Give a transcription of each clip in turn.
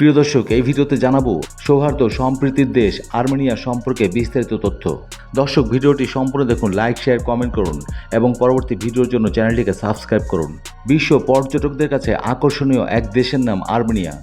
প্রিয় দর্শক, এই ভিডিওতে জানাব সৌহার্দ্য সম্প্রীতির দেশ আর্মেনিয়া সম্পর্কে বিস্তারিত তথ্য। দর্শক, ভিডিওটি সম্পূর্ণ দেখুন লাইক শেয়ার কমেন্ট করুন এবং পরবর্তী ভিডিওর জন্য চ্যানেলটিকে সাবস্ক্রাইব করুন। বিশ্ব পর্যটকদের কাছে আকর্ষণীয় এক দেশের নাম আর্মেনিয়া।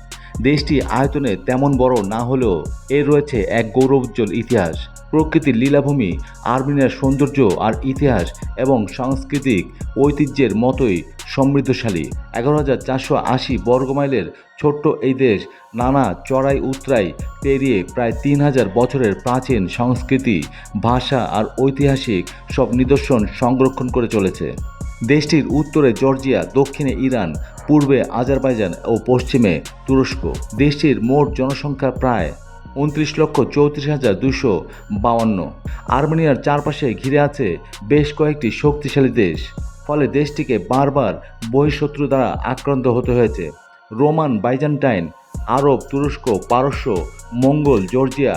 দেশটি আয়তনে তেমন বড় না হলেও এর রয়েছে এক গৌরবোজ্জ্বল ইতিহাস। প্রকৃতির লীলাভূমি, আর্মেনিয়ার সৌন্দর্য আর ইতিহাস এবং সাংস্কৃতিক ঐতিহ্যের মতোই সমৃদ্ধশালী। এগারো হাজার চারশো আশি বর্গমাইলের ছোট্ট এই দেশ নানা চড়াই উতরাই পেরিয়ে প্রায় তিন হাজার বছরের প্রাচীন সংস্কৃতি, ভাষা আর ঐতিহাসিক সব নিদর্শন সংরক্ষণ করে চলেছে। দেশটির উত্তরে জর্জিয়া, দক্ষিণে ইরান, পূর্বে আজারবাইজান ও পশ্চিমে তুরস্ক। দেশটির মোট জনসংখ্যা প্রায় উনত্রিশ লক্ষ চৌত্রিশ হাজার দুশো বাউান্ন। আর্মেনিয়ার চারপাশে ঘিরে আছে বেশ কয়েকটি শক্তিশালী দেশ। ফলে দেশটিকে বারবার বহিঃশত্রু দ্বারা আক্রান্ত হতে হয়েছে। রোমান বাইজান্টাইন, আরব, তুরস্ক, পারস্য, মঙ্গল, জর্জিয়া,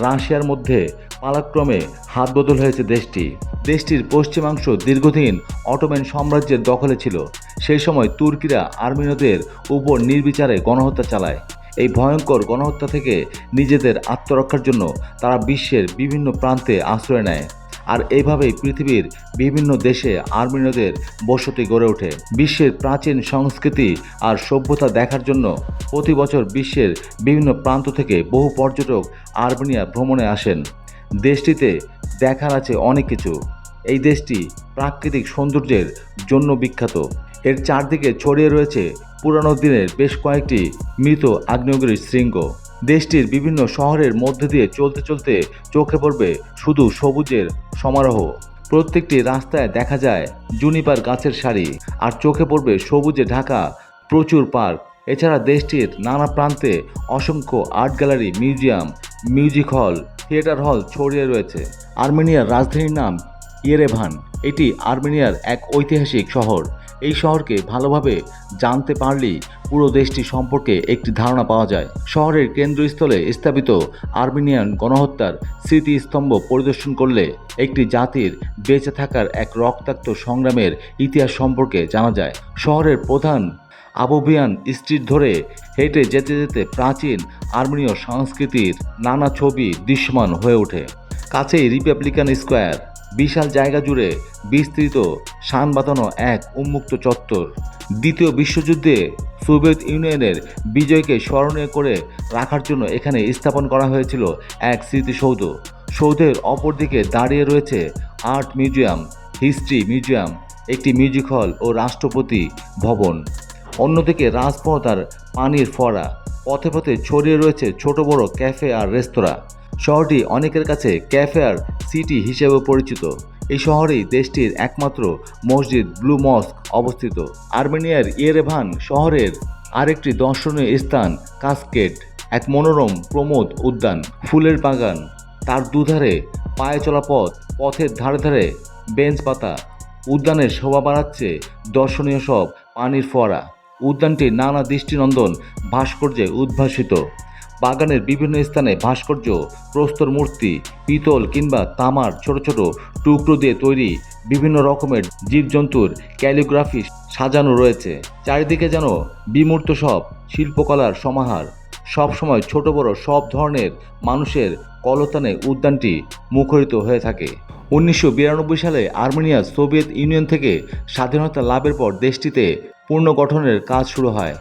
রাশিয়ার মধ্যে পালাক্রমে হাত বদল হয়েছে দেশটি। দেশটির পশ্চিমাংশ দীর্ঘদিন অটোম্যান সাম্রাজ্যের দখলে ছিল। সেই সময় তুর্কিরা আর্মেনীয়দের উপর নির্বিচারে গণহত্যা চালায়। এই ভয়ঙ্কর গণহত্যা থেকে নিজেদের আত্মরক্ষার জন্য তারা বিশ্বের বিভিন্ন প্রান্তে আশ্রয় নেয়। আর এইভাবেই পৃথিবীর বিভিন্ন দেশে আর্মেনীয়দের বসতি গড়ে ওঠে। বিশ্বের প্রাচীন সংস্কৃতি আর সভ্যতা দেখার জন্য প্রতি বছর বিশ্বের বিভিন্ন প্রান্ত থেকে বহু পর্যটক আর্মেনিয়া ভ্রমণে আসেন। দেশটিতে দেখার আছে অনেক কিছু। এই দেশটি প্রাকৃতিক সৌন্দর্যের জন্য বিখ্যাত। এর চারদিকে ছড়িয়ে রয়েছে পুরানো দিনের বেশ কয়েকটি মৃত আগ্নেয়গিরির শৃঙ্গ। দেশটির বিভিন্ন শহরের মধ্যে দিয়ে চলতে চলতে চোখে পড়বে শুধু সবুজের সমারোহ। প্রত্যেকটি রাস্তায় দেখা যায় জুনিপার গাছের সারি আর চোখে পড়বে সবুজে ঢাকা প্রচুর পার্ক। এছাড়া দেশটির নানা প্রান্তে অসংখ্য art gallery, museum, music hall, theatre hall ছড়িয়ে রয়েছে। আর্মেনিয়ার রাজধানীর নাম ইয়েরেভান। এটি আর্মেনিয়ার এক ঐতিহাসিক শহর। এই শহরকে ভালোভাবে জানতে পারলেই পুরো দেশটি সম্পর্কে একটি ধারণা পাওয়া যায়। শহরের কেন্দ্রস্থলে স্থাপিত আর্মেনিয়ান গণহত্যার স্মৃতিস্তম্ভ পরিদর্শন করলে একটি জাতির বেঁচে থাকার এক রক্তাক্ত সংগ্রামের ইতিহাস সম্পর্কে জানা যায়। শহরের প্রধান আবুবিয়ান স্ট্রিট ধরে হেঁটে যেতে যেতে প্রাচীন আর্মেনীয় সংস্কৃতির নানা ছবি দৃশ্যমান হয়ে ওঠে। কাছেই রিপাবলিকান স্কোয়ার বিশাল জায়গা জুড়ে বিস্তৃত শান বাঁধানো এক উন্মুক্ত চত্বর। দ্বিতীয় বিশ্বযুদ্ধে সোভিয়েত ইউনিয়নের বিজয়কে স্মরণীয় করে রাখার জন্য এখানে স্থাপন করা হয়েছিল এক স্মৃতিসৌধ। সৌধের অপর দিকে দাঁড়িয়ে রয়েছে আর্ট মিউজিয়াম, হিস্ট্রি মিউজিয়াম, একটি মিউজিক হল ও রাষ্ট্রপতি ভবন। অন্যদিকে রাজপথ আর পানির ফোয়ারা। পথে পথে ছড়িয়ে রয়েছে ছোট বড় ক্যাফে আর রেস্তোরাঁ। শহরটি অনেকের কাছে ক্যাফে আর সিটি হিসেবে পরিচিত। এই শহরেই দেশটির একমাত্র মসজিদ ব্লু মস্ক অবস্থিত। আর্মেনিয়ার ইয়েরেভান শহরের আরেকটি দর্শনীয় স্থান কাসকেট এক মনোরম প্রমোদ উদ্যান। ফুলের বাগান, তার দুধারে পায়ে চলা পথ, পথের ধারে ধারে বেঞ্চ পাতা। উদ্যানের শোভা বাড়াচ্ছে দর্শনীয় সব পানির ফোয়ারা। উদ্যানটি নানা দৃষ্টিনন্দন ভাস্কর্যে উদ্ভাসিত। বাগানের বিভিন্ন স্থানে ভাস্কর্য, প্রস্তর মূর্তি, পিতল কিংবা তামার ছোট ছোট টুকরো দিয়ে তৈরি বিভিন্ন রকমের জীবজন্তুর ক্যালিগ্রাফি সাজানো রয়েছে। চারিদিকে যেন বিমূর্ত সব শিল্পকলার সমাহার। সবসময় ছোট বড় সব ধরনের মানুষের কলতানে উদ্যানটি মুখরিত হয়ে থাকে। উনিশশো বিরানব্বই সালে আর্মেনিয়া সোভিয়েত ইউনিয়ন থেকে স্বাধীনতা লাভের পর দেশটিতে পুনর্গঠনের কাজ শুরু হয়।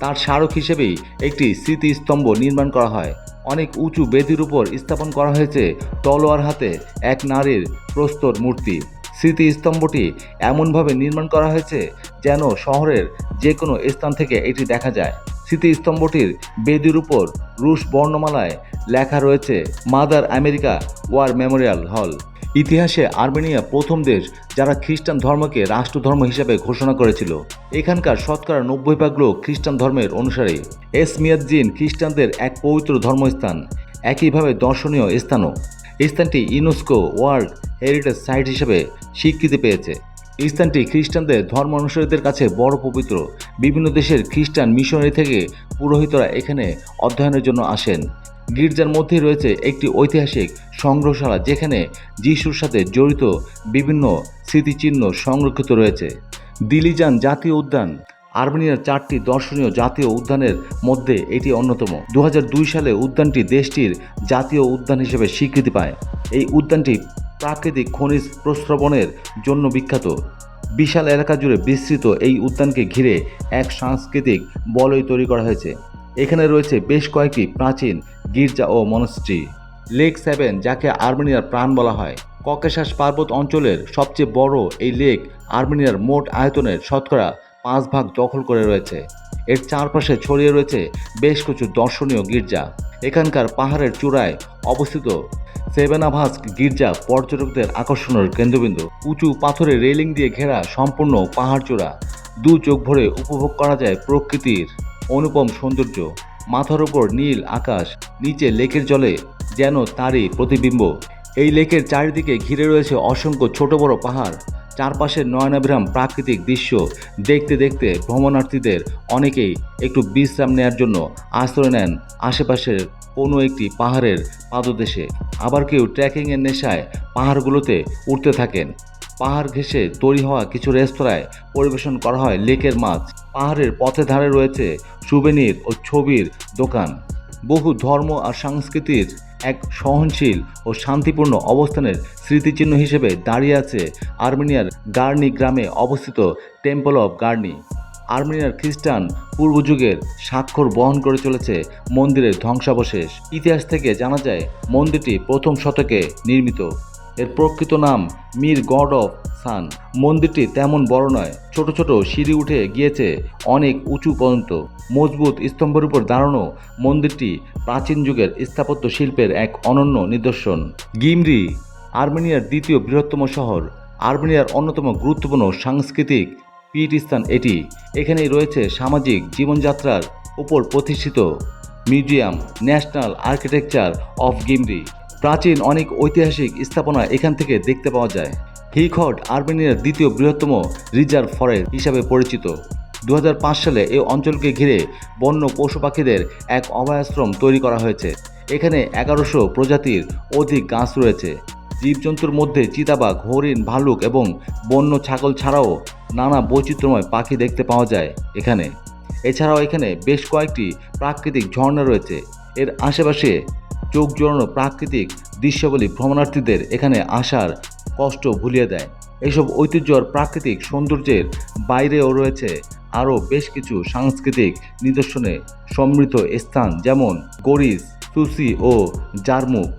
তার স্মারক হিসেবেই একটি স্মৃতিস্তম্ভ নির্মাণ করা হয়। অনেক উঁচু বেদির উপর স্থাপন করা হয়েছে তলোয়ার হাতে এক নারীর প্রস্তর মূর্তি। স্মৃতিস্তম্ভটি এমনভাবে নির্মাণ করা হয়েছে যেন শহরের যে কোনো স্থান থেকে এটি দেখা যায়। স্মৃতিস্তম্ভটির বেদির উপর রুশ বর্ণমালায় লেখা রয়েছে, মাদার আমেরিকা ওয়ার মেমোরিয়াল হল। ইতিহাসে আর্মেনিয়া প্রথম দেশ যারা খ্রিস্টান ধর্মকে রাষ্ট্রধর্ম হিসেবে ঘোষণা করেছিল। এখানকার শতকরা নব্বই ভাগ লোক খ্রিস্টান ধর্মের অনুসারী। এস মিয়াজ্জিন খ্রিস্টানদের এক পবিত্র ধর্মস্থান, একইভাবে দর্শনীয় স্থানও। স্থানটি ইউনেস্কো ওয়ার্ল্ড হেরিটেজ সাইট হিসেবে স্বীকৃতি পেয়েছে। স্থানটি খ্রিস্টানদের ধর্ম অনুসারীদের কাছে বড় পবিত্র। বিভিন্ন দেশের খ্রিস্টান মিশনারি থেকে পুরোহিতরা এখানে অধ্যয়নের জন্য আসেন। গির্জার মধ্যে রয়েছে একটি ঐতিহাসিক সংগ্রহশালা যেখানে যিশুর সাথে জড়িত বিভিন্ন স্মৃতিচিহ্ন সংরক্ষিত রয়েছে। দিলিজান জাতীয় উদ্যান, আর্মেনিয়ার চারটি দর্শনীয় জাতীয় উদ্যানের মধ্যে এটি অন্যতম। দু হাজার দুই সালে উদ্যানটি দেশটির জাতীয় উদ্যান হিসেবে স্বীকৃতি পায়। এই উদ্যানটি প্রাকৃতিক খনিজ প্রস্রবণের জন্য বিখ্যাত। বিশাল এলাকা জুড়ে বিস্তৃত এই উদ্যানকে ঘিরে এক সাংস্কৃতিক বলয় তৈরি করা হয়েছে। এখানে রয়েছে বেশ কয়েকটি প্রাচীন গির্জা ও মনস্ট্রি। লেক সেভেন, যাকে আর্মেনিয়ার প্রাণ বলা হয়, ককেশাস পার্বত অঞ্চলের সবচেয়ে বড় এই লেক আর্মেনিয়ার মোট আয়তনের শতকরা পাঁচ ভাগ দখল করে রয়েছে। এর চারপাশে ছড়িয়ে রয়েছে বেশ কিছু দর্শনীয় গির্জা। এখানকার পাহাড়ের চূড়ায় অবস্থিত সেভেনাভাস গির্জা পর্যটকদের আকর্ষণের কেন্দ্রবিন্দু। উঁচু পাথরের রেলিং দিয়ে ঘেরা সম্পূর্ণ পাহাড় চূড়া। দু চোখ ভরে উপভোগ করা যায় প্রকৃতির অনুপম সৌন্দর্য। মাথার উপর নীল আকাশ, নিচে লেকের জলে যেন তারই প্রতিবিম্ব। এই লেকের চারিদিকে ঘিরে রয়েছে অসংখ্য ছোট বড় পাহাড়। চারপাশে নয়নাভিরাম প্রাকৃতিক দৃশ্য দেখতে দেখতে ভ্রমণার্থীদের অনেকেই একটু বিশ্রাম নেওয়ার জন্য আশ্রয় নেন আশেপাশের কোনো একটি পাহাড়ের পাদদেশে। আবার কেউ ট্রেকিংয়ের নেশায় পাহাড়গুলোতে উঠতে থাকেন। পাহাড় ঘেঁষে তৈরি হওয়া কিছু রেস্তোরাঁয় পরিবেশন করা হয় লেকের মাছ। পাহাড়ের পথে ধারে রয়েছে সুবেনির ও ছবির দোকান। বহু ধর্ম আর সংস্কৃতির এক সহনশীল ও শান্তিপূর্ণ অবস্থানের স্মৃতিচিহ্ন হিসেবে দাঁড়িয়ে আছে আর্মেনিয়ার গার্নি গ্রামে অবস্থিত টেম্পল অফ গার্নি। আর্মেনিয়ার খ্রিস্টান পূর্বযুগের স্বাক্ষর বহন করে চলেছে মন্দিরের ধ্বংসাবশেষ। ইতিহাস থেকে জানা যায়, মন্দিরটি প্রথম শতকে নির্মিত। এর প্রকৃত নাম মীর গড অফ সান। মন্দিরটি তেমন বড় নয়, ছোট ছোট সিঁড়ি উঠে গিয়েছে অনেক উঁচু পর্যন্ত। মজবুত স্তম্ভের উপর দাঁড়ানো মন্দিরটি প্রাচীন যুগের স্থাপত্য শিল্পের এক অনন্য নিদর্শন। গিমরি আর্মেনিয়ার দ্বিতীয় বৃহত্তম শহর। আর্মেনিয়ার অন্যতম গুরুত্বপূর্ণ সাংস্কৃতিক পীঠস্থান এটি। এখানেই রয়েছে সামাজিক জীবনযাত্রার উপর প্রতিষ্ঠিত মিউজিয়াম, ন্যাশনাল আর্কিটেকচার অফ গিমরি। প্রাচীন অনেক ঐতিহাসিক স্থাপনা এখান থেকে দেখতে পাওয়া যায়। হিখট আর্মেনিয়ার দ্বিতীয় বৃহত্তম রিজার্ভ ফরেস্ট হিসাবে পরিচিত। দু হাজার পাঁচ সালে এই অঞ্চলকে ঘিরে বন্য পশু পাখিদের এক অভয়াশ্রম তৈরি করা হয়েছে। এখানে এগারোশো প্রজাতির অধিক গাছ রয়েছে। জীবজন্তুর মধ্যে চিতাবাঘ, হরিণ, ভালুক এবং বন্য ছাগল ছাড়াও নানা বৈচিত্র্যময় পাখি দেখতে পাওয়া যায় এখানে। এছাড়াও এখানে বেশ কয়েকটি প্রাকৃতিক ঝর্ণা রয়েছে। এর আশেপাশে চোখ জোড়ানো প্রাকৃতিক দৃশ্যগুলি ভ্রমণার্থীদের এখানে আসার কষ্ট ভুলিয়ে দেয়। এসব ঐতিহ্য আর প্রাকৃতিক সৌন্দর্যের বাইরেও রয়েছে আরও বেশ কিছু সাংস্কৃতিক নিদর্শনে সমৃদ্ধ স্থান যেমন গরিস সুসি ও জারমুক।